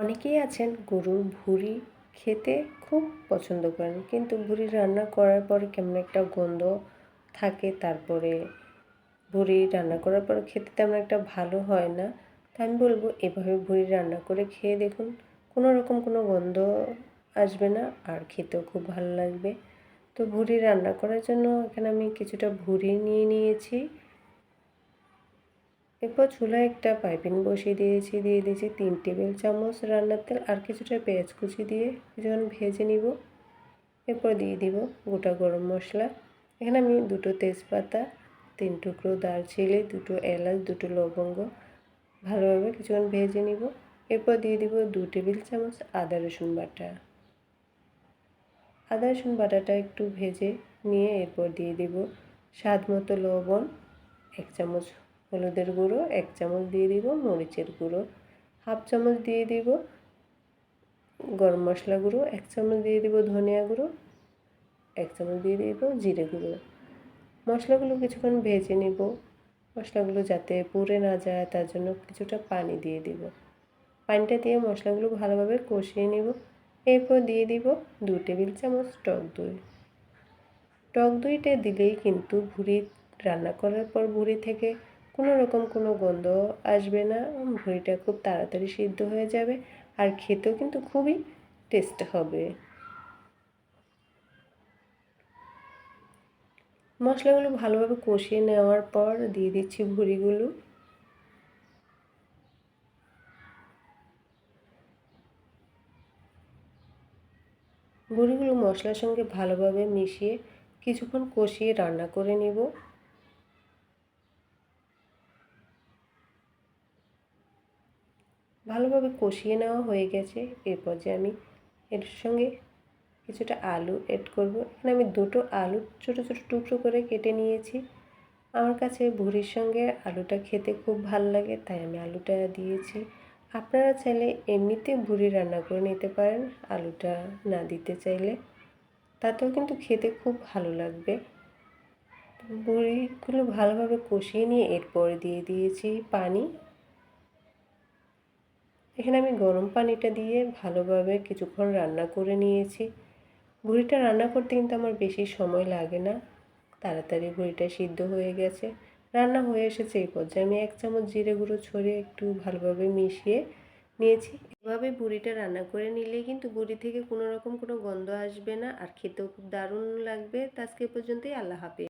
অনেকেই আছেন গরুর ভুঁড়ি খেতে খুব পছন্দ করেন, কিন্তু ভুঁড়ি রান্না করার পর কেমন একটা গন্ধ থাকে, তারপরে ভুঁড়ি রান্না করার পর খেতে তেমন একটা ভালো হয় না। তা আমি বলব, এভাবে ভুঁড়ি রান্না করে খেয়ে দেখুন, কোনো রকম কোনো গন্ধ আসবে না আর খেতেও খুব ভালো লাগবে। তো ভুঁড়ি রান্না করার জন্য এখানে আমি কিছুটা ভুঁড়ি নিয়ে নিয়েছি। এরপর চুলায় একটা পাইপিং বসিয়ে দিয়েছি, দিয়ে দিয়েছি তিন টেবিল চামচ রান্নার তেল আর কিছুটা পেঁয়াজ কুচি দিয়ে কিছুক্ষণ ভেজে নিব। এরপর দিয়ে দিব গোটা গরম মশলা। এখানে আমি দুটো তেজপাতা, তিন টুকরো দারচিনি, দুটো এলাচ, দুটো লবঙ্গ ভালোভাবে কিছুক্ষণ ভেজে নিব। এরপর দিয়ে দিব দু টেবিল চামচ আদা রসুন বাটা। আদা রসুন বাটাটা একটু ভেজে নিয়ে এরপর দিয়ে দিব স্বাদ মতো লবণ, এক চামচ হলুদের গুঁড়ো, এক চামচ দিয়ে দিব মরিচের গুঁড়ো, হাফ চামচ দিয়ে দিব গরম মশলা গুঁড়ো, এক চামচ দিয়ে দিব ধনিয়া গুঁড়ো, এক চামচ দিয়ে দিব জিরে গুঁড়ো। মশলাগুলো কিছুক্ষণ ভেজে নিব। মশলাগুলো যাতে পুড়ে না যায়, তার জন্য কিছুটা পানি দিয়ে দিব। পানিটা দিয়ে মশলাগুলো ভালোভাবে কষিয়ে নিব। এরপর দিয়ে দিব দু টেবিল চামচ টক দই। টক দইটা দিলেই কিন্তু ভুড়ি রান্না করার পর ভুড়ি থেকে কোনো রকম কোনো গন্ধ আসবে না ভুঁড়িটা খুব তাড়াতাড়ি সিদ্ধ হয়ে যাবে আর খেতেও কিন্তু খুবই টেস্ট হবে। মশলাগুলো ভালোভাবে কষিয়ে নেওয়ার পর দিয়ে দিচ্ছি ভুঁড়িগুলো। ভুঁড়িগুলো মশলার সঙ্গে ভালোভাবে মিশিয়ে কিছুক্ষণ কষিয়ে রান্না করে নিব। ভালোভাবে কষিয়ে নেওয়া হয়ে গেছে। এরপর যে আমি এর সঙ্গে কিছুটা আলু এড করব। এখানে আমি দুটো আলু ছোটো ছোটো টুকরো করে কেটে নিয়েছি। আমার কাছে ভুড়ির সঙ্গে আলুটা খেতে খুব ভালো লাগে, তাই আমি আলুটা দিয়েছি। আপনারা চাইলে এমনিতে ভুড়ি রান্না করে নিতে পারেন, আলুটা না দিতে চাইলে। তাতেও কিন্তু খেতে খুব ভালো লাগবে। বড়িগুলো ভালোভাবে কষিয়ে নিয়ে এরপরে দিয়ে দিয়েছি পানি। এখানে আমি গরম পানিটা দিয়ে ভালোভাবে কিছুক্ষণ রান্না করে নিয়েছি। ভুড়িটা রান্না করতে কিন্তু আমার বেশি সময় লাগে না। তাড়াতাড়ি ভুড়িটা সিদ্ধ হয়ে গেছে। রান্না হয়ে এসেছে এই পর্যায়ে আমি এক চামচ জিরে গুঁড়ো ছড়িয়ে একটু ভালোভাবে মিশিয়ে নিয়েছি। এভাবে বুড়িটা রান্না করে নিলে কিন্তু বুড়ি থেকে কোনো রকম কোনো গন্ধ আসবে না, আর খেতেও খুব দারুণ লাগবে। তো আজকে পর্যন্তই, আল্লাহ হাফেজ।